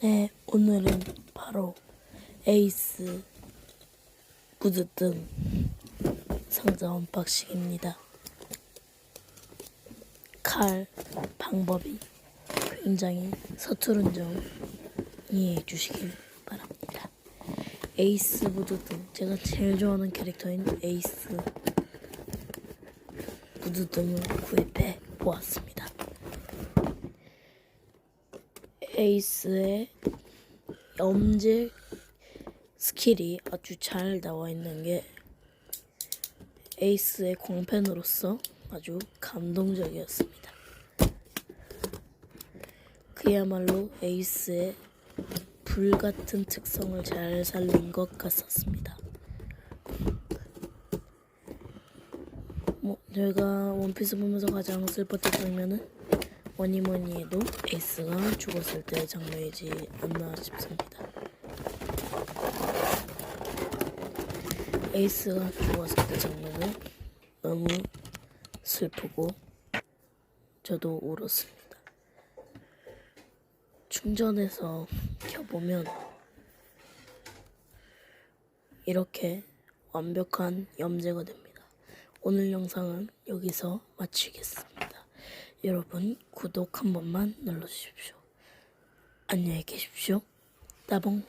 네, 오늘은 바로 에이스 무드 등 상자 언박싱입니다. 칼 방법이 굉장히 서투른 점 이해해 주시길 바랍니다. 에이스 무드 등 제가 제일 좋아하는 캐릭터인 에이스 무드 등을 구입해 보았습니다. 에이스의 염제 스킬이 아주 잘 나와 있는 게 에이스의 광팬으로서 아주 감동적이었습니다. 그야말로 에이스의 불같은 특성을 잘 살린 것 같았습니다. 뭐 제가 원피스 보면서 가장 슬펐던 장면은 뭐니 뭐니 해도 에이스가 죽었을 때 장면이지 않나 싶습니다. 에이스가 죽었을 때 장면은 너무 슬프고 저도 울었습니다. 충전해서 켜보면 이렇게 완벽한 염제가 됩니다. 오늘 영상은 여기서 마치겠습니다. 여러분 구독 한 번만 눌러주십시오. 안녕히 계십시오. 따봉.